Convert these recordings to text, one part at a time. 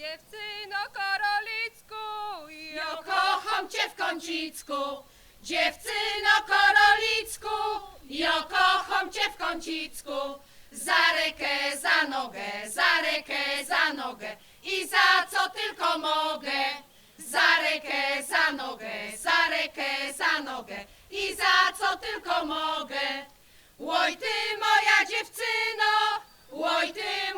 dziewczyno korolicku, Ja kocham cię w kącicku, dziewczyno korolicku, ja kocham cię w kącicku. Za rękę, za nogę, za rękę, za nogę i za co tylko mogę. Za rękę, za nogę, za rękę, za nogę i za co tylko mogę. Łoj ty moja dziewczyno, łoj ty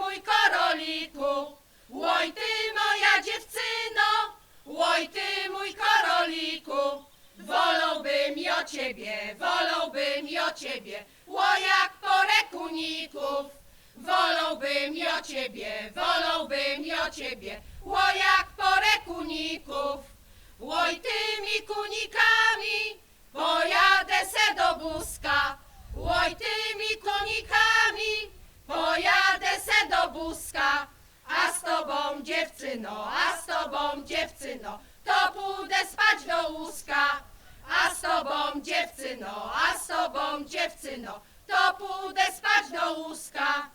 łoj ty moja dziewczyno, łoj ty mój koroliku. Wolałbym i o ciebie, wolałbym i o ciebie, łojak porekuników. Wolałbym i o ciebie, wolałbym i o ciebie, łojak porekuników. Łoj tymi kunikami, pojadę se do Buzka. Łoj tymi kunikami, pojadę se do Buzka. Dziewczyno, a z tobą dziewczyno, to pójdę spać do łóżka. A z tobą dziewczyno, a z tobą dziewczyno, to pójdę spać do łóżka.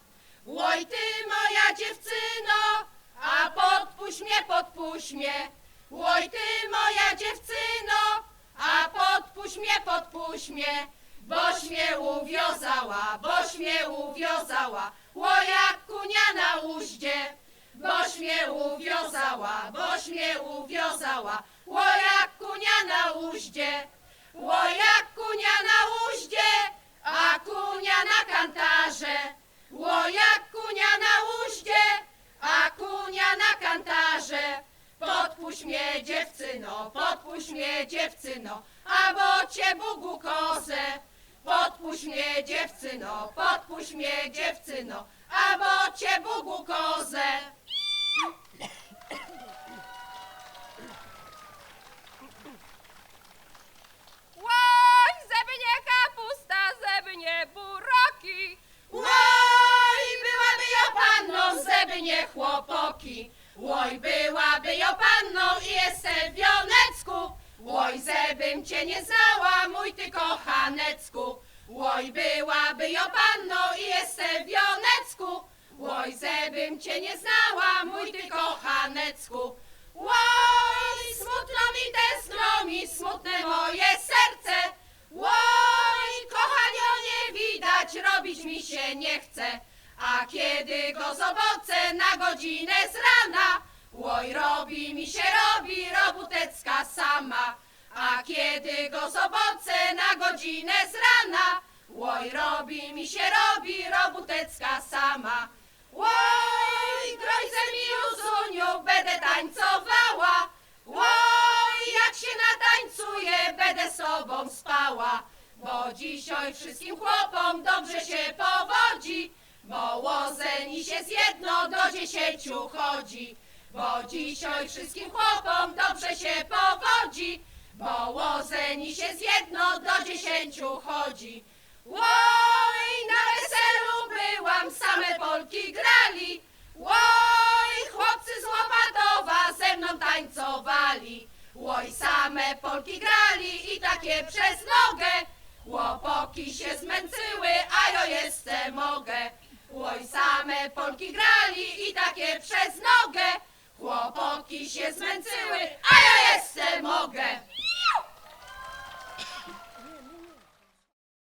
Łoj ty moja dziewczyno, a podpuść mnie, podpuść mnie. Łoj ty moja dziewczyno, a podpuść mnie, podpuść mnie. Boś mnie uwiązała, boś mnie uwiązała, łojak kunia na uździe. Boś mnie uwiązała, boś mnie uwiązała, łojak kunia na uździe. Łojak kunia na uździe, a kunia na kantarze. Łojak kunia na uździe, a kunia na kantarze. Podpuść mnie dziewczyno, podpuść mnie dziewczyno, a bo cię Bogu kozę. Podpuść mnie dziewczyno, podpuść mnie dziewczyno, a bo cię Bogu kozę. Łoj, żeby nie kapusta, żeby nie buroki. Łoj, byłaby jo panną, żeby nie chłopoki. Łoj, byłaby jo panną i jestem wionecku. Łoj, zebym cię nie znała, mój ty kochanecku. Łoj, byłaby jo panną i jestem wionecku. Łoj, zebym cię nie znała, mój ty kochanecku. Robić mi się nie chce. A kiedy go zobaczę na godzinę z rana, łoj, robi mi się, robi robutecka sama. A kiedy go zobaczę na godzinę z rana, łoj, robi mi się, robi robutecka sama. Łoj, grojce mi Juzuniu, będę tańcowała. Dzisiaj wszystkim chłopom dobrze się powodzi, bo łozeni się z jedno do dziesięciu chodzi. Bo dzisiaj wszystkim chłopom dobrze się powodzi, bo łozeni się z jedno do dziesięciu chodzi. Łoj, na weselu byłam, same Polki grali. Łoj, chłopcy z Łopatowa ze mną tańcowali. Łoj, same Polki grali i takie przez nogę. Łopoki się zmęczyły, a ja jeszcze mogę. Łoj same Polki grali i takie przez nogę. Chłopoki się zmęczyły, a ja jeszcze mogę.